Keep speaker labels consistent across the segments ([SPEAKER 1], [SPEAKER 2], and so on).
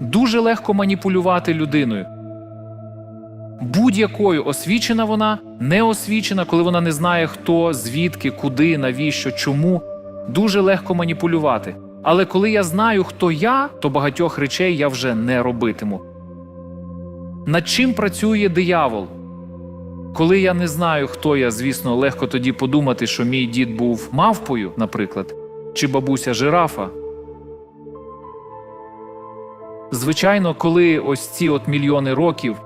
[SPEAKER 1] Дуже легко маніпулювати людиною. Будь-якою освічена вона, не освічена, коли вона не знає, хто, звідки, куди, навіщо, чому. Дуже легко маніпулювати. Але коли я знаю, хто я, то багатьох речей я вже не робитиму. Над чим працює диявол? Коли я не знаю, хто я, звісно, легко тоді подумати, що мій дід був мавпою, наприклад, чи бабуся жирафа. Звичайно, коли ось ці от мільйони років,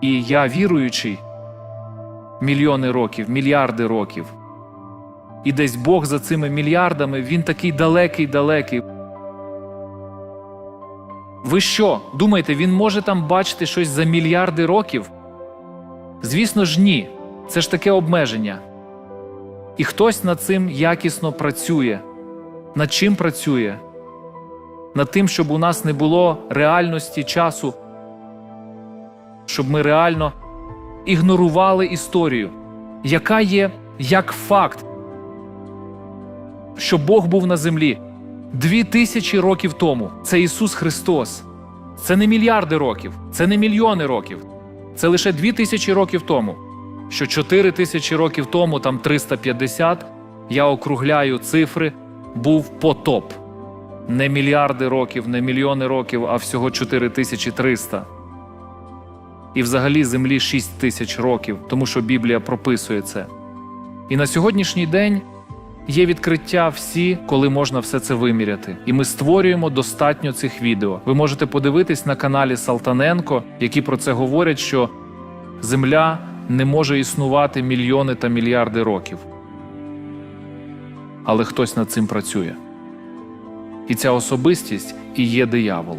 [SPEAKER 1] і я віруючий, мільйони років, мільярди років, і десь Бог за цими мільярдами, він такий далекий, далекий. Ви що, думаєте, він може там бачити щось за мільярди років? Звісно ж, ні. Це ж таке обмеження. І хтось над цим якісно працює. Над чим працює? Над тим, щоб у нас не було реальності часу, щоб ми реально ігнорували історію, яка є як факт, що Бог був на землі дві тисячі років тому. Це Ісус Христос. Це не мільярди років, це не мільйони років. Це лише дві тисячі років тому. Що чотири тисячі років тому, там 350, я округляю цифри, був потоп. Не мільярди років, не мільйони років, а всього 4300. І взагалі землі 6 тисяч років, тому що Біблія прописує це. І на сьогоднішній день є відкриття всі, коли можна все це виміряти. І ми створюємо достатньо цих відео. Ви можете подивитись на каналі Салтаненко, які про це говорять, що Земля не може існувати мільйони та мільярди років. Але хтось над цим працює. І ця особистість і є диявол.